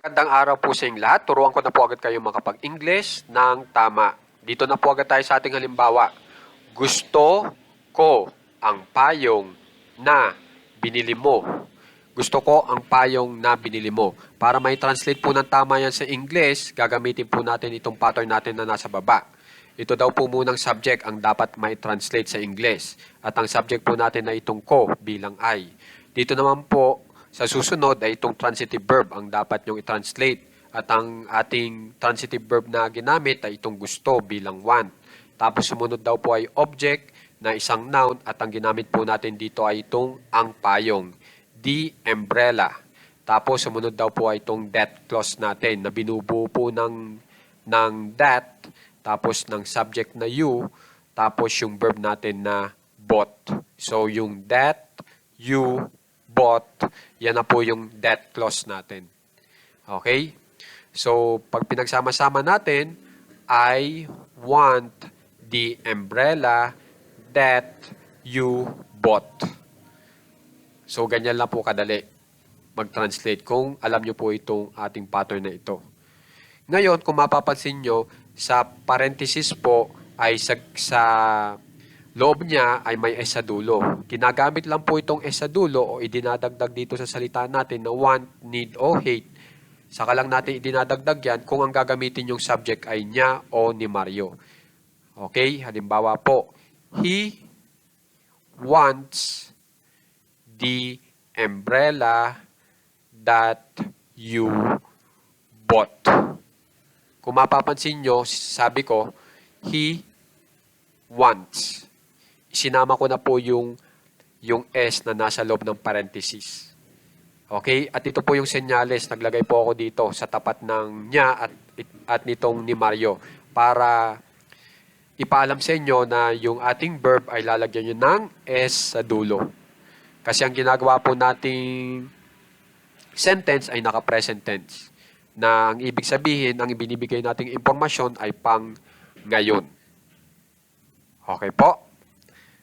Magandang araw po sa inyong lahat. Turuan ko na po agad kayo makapag-English ng tama. Dito na po agad tayo sa ating halimbawa. Gusto ko ang payong na binili mo. Gusto ko ang payong na binili mo. Para may translate po ng tama yan sa English, gagamitin po natin itong pattern natin na nasa baba. Ito daw po munang subject ang dapat may translate sa English. At ang subject po natin na itong ko bilang I. Dito naman po, sa susunod ay itong transitive verb ang dapat nyong i-translate. At ang ating transitive verb na ginamit ay itong gusto bilang want. Tapos sumunod daw po ay object na isang noun at ang ginamit po natin dito ay itong ang payong. The umbrella. Tapos sumunod daw po ay itong that clause natin na binubuo po ng, ng that, tapos ng subject na you, tapos yung verb natin na bought. So yung that, you, bought, yan na po yung that clause natin. Okay? So, pag pinagsama-sama natin, I want the umbrella that you bought. So, ganyan lang po kadali mag-translate kung alam nyo po itong ating pattern na ito. Ngayon, kung mapapansin nyo, sa parenthesis po ay sa, sa loob niya ay may S sa. Ginagamit lang po itong S o idinadagdag dito sa salita natin na want, need, o hate. Saka lang natin idinadagdag yan kung ang gagamitin yung subject ay niya o ni Mario. Okay? Halimbawa po, he wants the umbrella that you bought. Kung mapapansin nyo, sabi ko, he wants. Sinama ko na po yung, yung S na nasa loob ng parenthesis. Okay? At ito po yung senyales. Naglagay po ako dito sa tapat ng niya at, at nitong ni Mario para ipaalam sa inyo na yung ating verb ay lalagyan nyo ng S sa dulo. Kasi ang ginagawa po nating sentence ay naka-present tense. Na ang ibig sabihin, ang ibinibigay nating impormasyon ay pang ngayon. Okay po?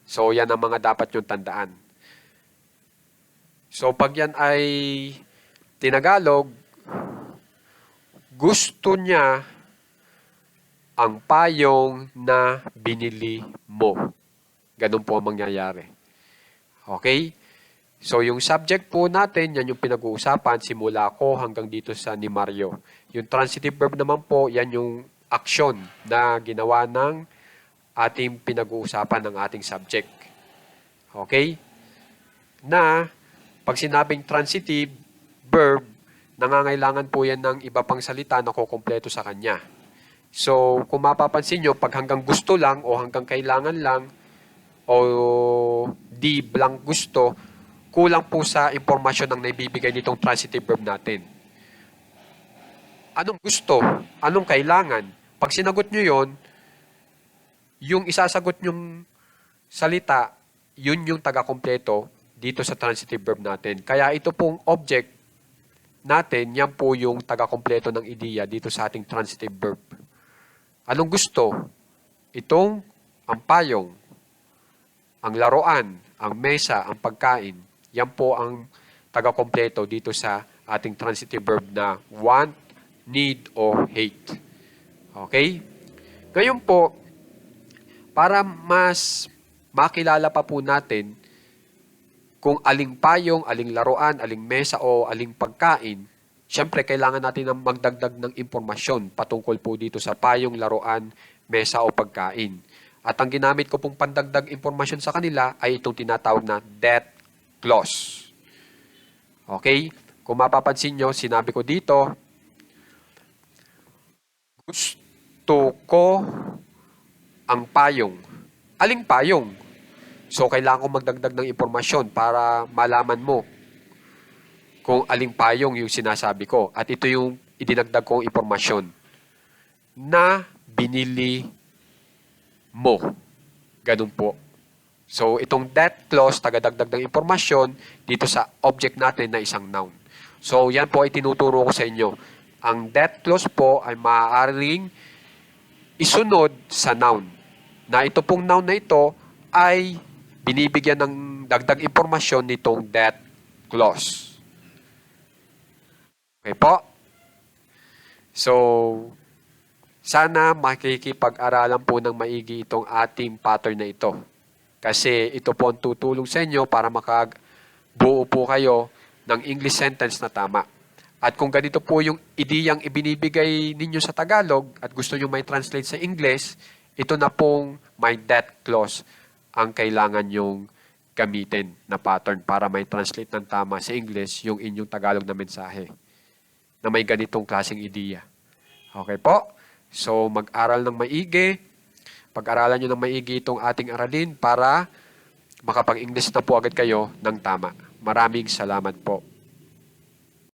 So, yan ang mga dapat yung tandaan. So, pag yan ay tinagalog, gusto niya ang payong na binili mo. Ganun po ang mangyayari. Okay? So, yung subject po natin, yan yung pinag-uusapan simula ko hanggang dito sa ni Mario. Yung transitive verb naman po, yan yung action na ginawa ng ating pinag-uusapan ng ating subject. Okay? Na, pag sinabing transitive verb, nangangailangan po yan ng iba pang salita na kukumpleto sa kanya. So, kung mapapansin nyo, pag hanggang gusto lang o hanggang kailangan lang o di blank gusto, kulang po sa impormasyon ng naibibigay nitong transitive verb natin. Anong gusto? Anong kailangan? Pag sinagot nyo yon, yung isasagot nyong salita, yun yung taga-kompleto dito sa transitive verb natin. Kaya ito pong object natin, yan po yung taga-kompleto ng ideya dito sa ating transitive verb. Anong gusto? Itong ang payong, ang laruan, ang mesa, ang pagkain. Yan po ang taga-kompleto dito sa ating transitive verb na want, need, o hate. Okay? Ngayon po, para mas makilala pa po natin kung aling payong, aling laruan, aling mesa o aling pagkain, syempre kailangan natin ng magdagdag ng impormasyon patungkol po dito sa payong, laruan, mesa o pagkain. At ang ginamit ko pong pandagdag impormasyon sa kanila ay itong tinatawag na that clause. Okay? Kung mapapansin nyo, sinabi ko dito, gusto ko ang payong. Aling payong? So, kailangan ko magdagdag ng impormasyon para malaman mo kung aling payong yung sinasabi ko. At ito yung idinagdag kong impormasyon na binili mo. Ganun po. So, itong that clause, tagadagdag ng impormasyon dito sa object natin na isang noun. So, yan po ay tinuturo ko sa inyo. Ang that clause po ay maaaring isunod sa noun. Na ito pong noun na ito ay binibigyan ng dagdag impormasyon nitong that clause. Okay po? So, sana makikipag-aralan po ng maigi itong ating pattern na ito. Kasi ito po ang tutulong sa inyo para makagbuo po kayo ng English sentence na tama. At kung ganito po yung ideyang ibinibigay ninyo sa Tagalog at gusto nyo may translate sa English, ito na pong may that clause ang kailangan yung gamitin na pattern para may translate ng tama sa English yung inyong Tagalog na mensahe na may ganitong klaseng ideya. Okay po? So, mag-aral ng maigi. Pag-aralan nyo ng maigi itong ating aralin para makapag-English na po agad kayo ng tama. Maraming salamat po.